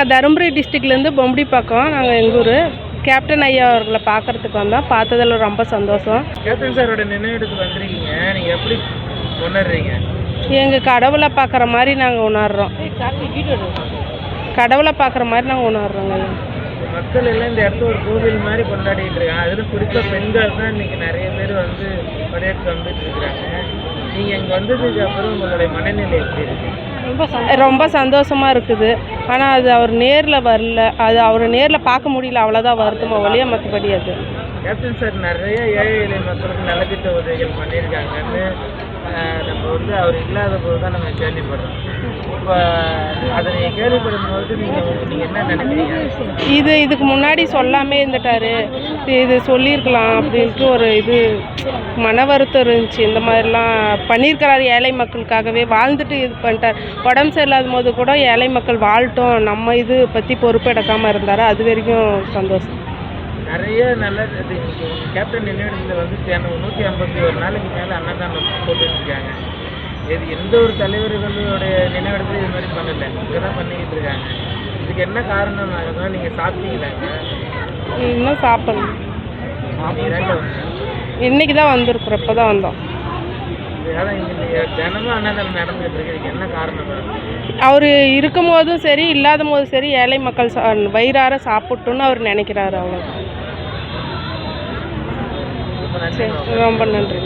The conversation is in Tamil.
நாங்கள் தருமபுரி டிஸ்ட்ரிக்ட்லேருந்து பொம்படிப்பாக்கம் நாங்கள் எங்கள் ஊர். கேப்டன் ஐயா அவர்களை பார்க்கறதுக்கு வந்தோம். பார்த்ததில் ரொம்ப சந்தோஷம். கேப்டன் சாரோட நினைவிடத்துக்கு வந்திருக்கீங்க. நீங்கள் எப்படி உணர்றீங்க? எங்கள் கடவுளை பார்க்குற மாதிரி நாங்கள் உணர்றோம். கடவுளை பார்க்குற மாதிரி நாங்கள் உணர்றோங்க. மக்கள் எல்லாம் இந்த இடத்த ஒரு கோவில் மாதிரி கொண்டாடிட்டு இருக்காங்க. அதிலும் குறிப்பாக பெண்கள் தான் இன்னைக்கு நிறைய பேர் வந்து படையெடுத்து வந்துட்டு இருக்கிறாங்க நீங்கள் இங்கே வந்ததுக்கு அப்புறம் உங்களுடைய மனநிலை எப்படி இருக்கு? ரொம்ப சந்தோஷமாக இருக்குது. ஆனால் அது அவர் நேரில் வரல. அது அவர் நேரில் பார்க்க முடியல. அவ்வளோதான் வருத்தமாக ஒழிய மற்றபடி அது. கேப்டன் சார் நிறைய ஏழை எளிய மக்களுக்கு நலத்திட்ட உதவிகள் பண்ணியிருக்காங்கன்னு நம்ம வந்து அவர் இல்லாத போது தான் நம்ம கேள்விப்படுறோம். இப்போ இது இதுக்கு முன்னாடி சொல்லாமே இருந்துட்டாரு. இது சொல்லியிருக்கலாம் அப்படின்ட்டு ஒரு இது மன வருத்தம் இருந்துச்சு. இந்த மாதிரிலாம் பண்ணியிருக்கிறாரு ஏழை மக்களுக்காகவே. வாழ்ந்துட்டு இது பண்ணிட்டார். உடம்பு சரியில்லாத போது கூட ஏழை மக்கள் வாழட்டும் நம்ம இது பற்றி பொறுப்பெடுக்காமல் இருந்தார்? அது வரைக்கும் சந்தோஷம். நிறைய நல்ல இது இன்னைக்கு கேப்டன் நினைவிடத்தில் வந்து நூற்றி ஐம்பத்தி ஒரு நாளைக்கு மேலே அன்னதானம் போட்டுட்டு இது எந்த ஒரு தலைவர்களுடைய நினைவிடத்துல இது மாதிரி பண்ணல இங்கே தான் பண்ணிக்கிட்டு இருக்காங்க. இதுக்கு என்ன காரணம் தான் நீங்கள் சாப்பிட்டீங்களாங்க இன்னும் சாப்பிடணும் வந்து இன்னைக்கு தான் வந்திருக்கிறோம். இப்போ தான் வந்தோம். அதான் இங்கே தினமும் அன்னதானம் நடந்துகிட்டு இருக்கு. இதுக்கு என்ன காரணம் அவர் இருக்கும் போதும் சரி இல்லாத போதும் சரி ஏழை மக்கள் சா வயிறார சாப்பிட்டுன்னு அவர் நினைக்கிறாரு. அவ்வளோ நன்றி ரொம்ப நன்றி.